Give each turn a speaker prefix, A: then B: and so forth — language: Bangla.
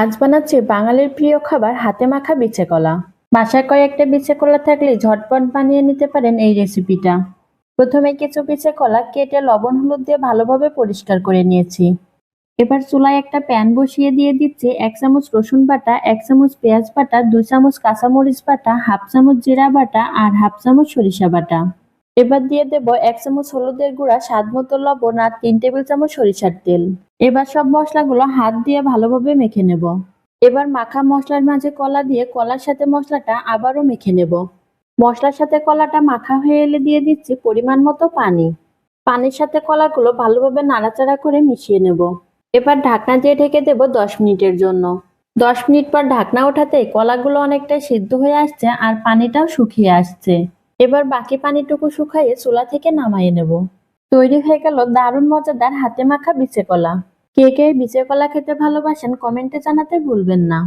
A: আজ বানাচ্ছি বাঙালির প্রিয় খাবার হাতে মাখা বিছে কলা বাসায় কয়েকটা বিছে কলা থাকলে ঝটপট বানিয়ে নিতে পারেন এই রেসিপিটা। প্রথমে কিছু বিছে কলা কেটে লবণ, হলুদ দিয়ে ভালোভাবে পরিষ্কার করে নিয়েছি। এবার চুলায় একটা প্যান বসিয়ে দিয়ে দিচ্ছি এক চামচ রসুন বাটা, এক চামচ পেঁয়াজ বাটা, দুই চামচ কাঁচামরিচ বাটা, হাফ চামচ জিরা বাটা আর হাফ চামচ সরিষা বাটা। এবার দিয়ে দেব এক চামচ হলুদের গুঁড়া, স্বাদ মতো লবণ আর তিন টেবিল চামচ সরিষার তেল। এবার সব মশলাগুলো হাত দিয়ে ভালোভাবে মেখে নেব। এবার মাখা মশলার মাঝে কলা দিয়ে কলার সাথে মশলাটা আবারও মেখে নেব। মশলার সাথে কলাটা মাখা হয়ে এলে দিয়ে দিচ্ছি পরিমাণ মতো পানি। পানির সাথে কলাগুলো ভালোভাবে নাড়াচাড়া করে মিশিয়ে নেব। এবার ঢাকনা দিয়ে ঢেকে দেব দশ মিনিটের জন্য। দশ মিনিট পর ঢাকনা ওঠাতে কলাগুলো অনেকটাই সিদ্ধ হয়ে আসছে আর পানিটাও শুকিয়ে আসছে। এবার বাকি পানিটুকু শুকাইয়ে চুলা থেকে নামাইয়ে নেব। তৈরি হয়ে গেল দারুণ মজাদার হাতে মাখা বিচে কলা। কে কে বিচে কলা খেতে ভালোবাসেন কমেন্টে জানাতে ভুলবেন না।